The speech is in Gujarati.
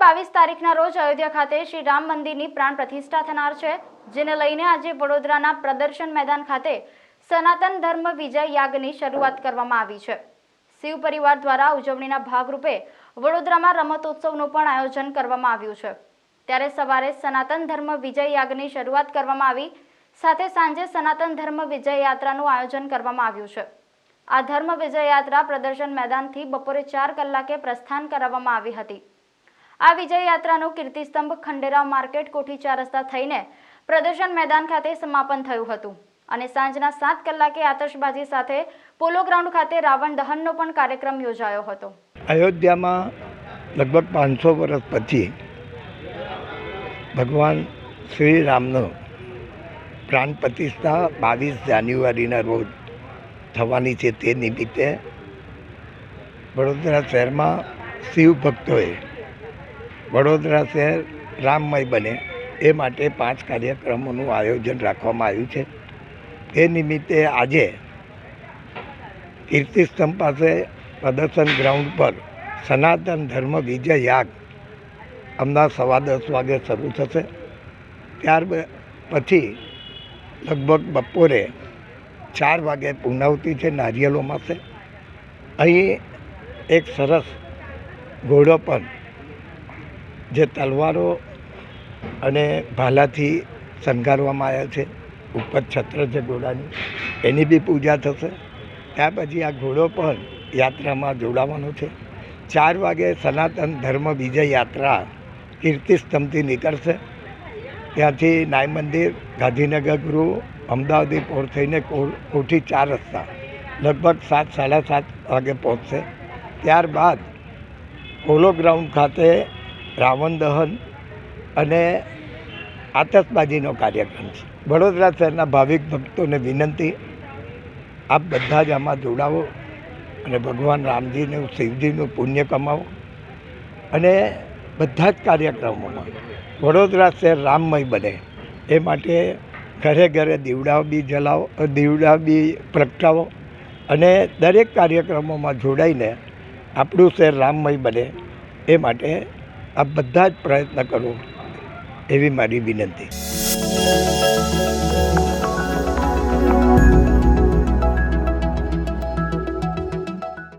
બાવીસ તારીખના રોજ અયોધ્યા ખાતે શ્રી રામ મંદિરની પ્રાણ પ્રતિષ્ઠા થનાર છે, જેને લઈને આજે વડોદરાના પ્રદર્શન મેદાન ખાતે સનાતન ધર્મ વિજય યાગની શરૂઆત કરવામાં આવી છે. શિવ પરિવાર દ્વારા ઉજવણીના ભાગરૂપે વડોદરામાં રમતોત્સવનું પણ આયોજન કરવામાં આવ્યું છે. ત્યારે સવારે સનાતન ધર્મ વિજય યાગની શરૂઆત કરવામાં આવી, સાથે સાંજે સનાતન ધર્મ વિજય યાત્રાનું આયોજન કરવામાં આવ્યું છે. આ ધર્મ વિજય યાત્રા પ્રદર્શન મેદાનથી બપોરે ચાર કલાકે પ્રસ્થાન કરાવવામાં આવી હતી. આ વિજય યાત્રાનું કીર્તિસ્તંભ ખંડેરાવ માર્કેટ કોઠી ચાર રસ્તા થઈને પ્રદર્શન મેદાન ખાતે સમાપન થયું હતું. અને સાંજના સાત કલાકે આતશબાજી સાથે પોલો ગ્રાઉન્ડ ખાતે રાવણ દહનનો પણ કાર્યક્રમ યોજાયો હતો. અયોધ્યામાં લગભગ પાંચસો વર્ષ પછી ભગવાન શ્રી રામનો પ્રાણ પ્રતિષ્ઠા બાવીસ જાન્યુઆરીના રોજ થવાની છે તે નિમિત્તે વડોદરા શહેરમાં શિવ ભક્તોએ વડોદરા શહેર રામમય બને. એ માટે પાંચ કાર્યક્રમોનું આયોજન રાખવામાં આવ્યું છે. એ નિમિત્તે આજે કીર્તિસ્તંભ પાસે પ્રદર્શન ગ્રાઉન્ડ પર સનાતન ધર્મ વિજય યાગ હમણાં સવા દસ વાગે શરૂ થશે. ત્યાર પછી લગભગ બપોરે ચાર વાગે પૂર્ણાવતી છે નારિયેલોમાં છે અહીં એક સરસ ઘોડો પણ જે તલવારો અને ભાલાથી શણગારવામાં આવ્યા છે, ઉપર છત્ર છે ઘોડાની, એની બી પૂજા થશે. ત્યાર પછી આ ઘોડો પણ યાત્રામાં જોડાવાનો છે. ચાર વાગે સનાતન ધર્મ વિજય યાત્રા કીર્તિસ્તંભથી નીકળશે. ત્યાંથી નાય મંદિર, ગાંધીનગર ગૃહ, અમદાવાદી પોર થઈને કોઠી ચાર રસ્તા, લગભગ સાત, સાડા સાત વાગે પહોંચશે. ત્યારબાદ પોલો ગ્રાઉન્ડ ખાતે રાવણ દહન અને આતશબાજીનો કાર્યક્રમ છે. વડોદરા શહેરના ભાવિક ભક્તોને વિનંતી, આપ બધા જ આમાં જોડાવો અને ભગવાન રામજીનું, શિવજીનું પુણ્ય કમાવો અને બધા જ કાર્યક્રમોમાં વડોદરા શહેર રામમય બને. એ માટે ઘરે ઘરે દીવડા બી જલાવો દીવડા બી પ્રગટાવો અને દરેક કાર્યક્રમોમાં જોડાઈને આપણું શહેર રામમય બને. એ માટે આ બધા જ પ્રયત્ન કરો એવી મારી વિનંતી.